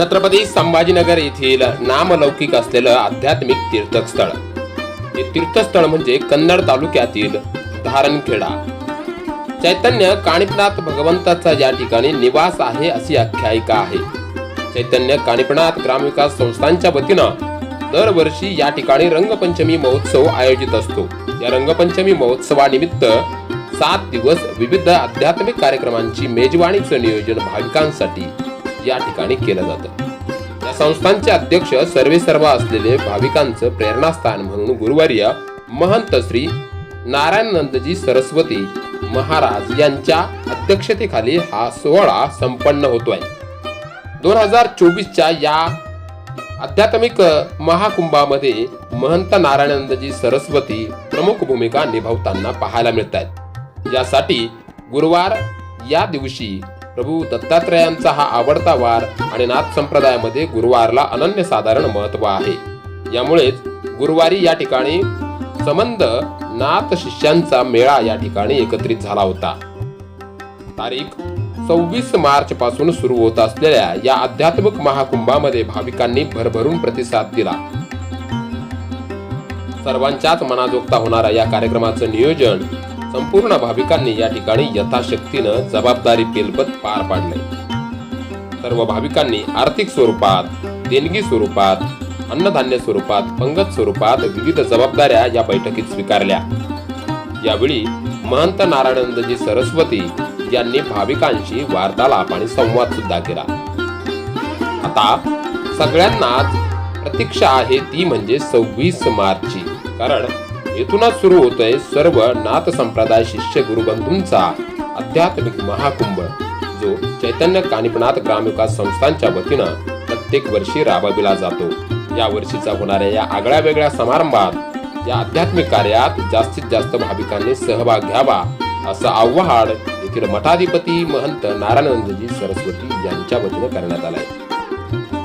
छत्रपती संभाजीनगर येथील नामलौकिक असलेलं आध्यात्मिक तीर्थस्थळ. हे तीर्थस्थळ म्हणजे कन्नड तालुक्यातील धारणखेडा. चैतन्य काणिपनाथ भगवंताचा या ठिकाणी निवास आहे अशी आख्यायिका आहे. चैतन्य काणिपनाथ ग्रामविकास संस्थांच्या वतीनं दरवर्षी या ठिकाणी रंगपंचमी महोत्सव आयोजित असतो. या रंगपंचमी महोत्सवानिमित्त सात दिवस विविध आध्यात्मिक कार्यक्रमांची मेजवानीचं नियोजन भाविकांसाठी या ठिकाणी केलं जातं. या संस्थांचे अध्यक्ष सर्वे सर्व असलेले भाविकांचं प्रेरणास्थान म्हणून गुरुवार्य महंत श्री नारायणनंदजी सरस्वती महाराज यांच्या अध्यक्षतेखाली हा सोहळा संपन्न होतोय. दोन हजार चोवीसच्या या आध्यात्मिक महाकुंभामध्ये महंत नारायणनंदजी सरस्वती प्रमुख भूमिका निभावताना पाहायला मिळत आहेत यासाठी गुरुवार या दिवशी प्रभू दत्तात्रयांचा हा आवडता वार आणि नाथ संप्रदायामध्ये गुरुवारला अनन्यसाधारण महत्त्व आहे. यामुळेच गुरुवारी या ठिकाणी संबंध नाथ शिष्यांचा मेळा या ठिकाणी एकत्रित झाला होता. तारीख सव्वीस मार्च पासून सुरू होत असलेल्या या आध्यात्मिक महाकुंभामध्ये भाविकांनी भरभरून प्रतिसाद दिला. सर्वांच्याच मनाजोगता होणाऱ्या या कार्यक्रमाचं नियोजन संपूर्ण भाविकांनी या ठिकाणी यथाशक्तीनं जबाबदारी पेलपत पार पाडले सर्व भाविकांनी आर्थिक स्वरूपात देणगी स्वरूपात अन्नधान्य स्वरूपात पंगत स्वरूपात विविध जबाबदाऱ्या या बैठकीत स्वीकारल्या. यावेळी महंत नारायणंदजी सरस्वती यांनी भाविकांशी वार्तालाप आणि संवाद सुद्धा केला. आता सगळ्यांनाच प्रतीक्षा आहे ती म्हणजे सव्वीस मार्चची कारण येथूनच सुरू होतोय सर्व नाथ संप्रदाय शिष्य गुरुबंधूंचा आध्यात्मिक महाकुंभ जो चैतन्य कानिपनाथ ग्रामविकास संस्थांच्या वतीनं प्रत्येक वर्षी राबविला जातो. या वर्षीचा होणाऱ्या या आगळ्या वेगळ्या समारंभात या आध्यात्मिक कार्यात जास्तीत जास्त भाविकांनी सहभाग घ्यावा असं आव्हाड येथील मठाधिपती महंत नारायणजी सरस्वती यांच्या वतीनं करण्यात आलंय.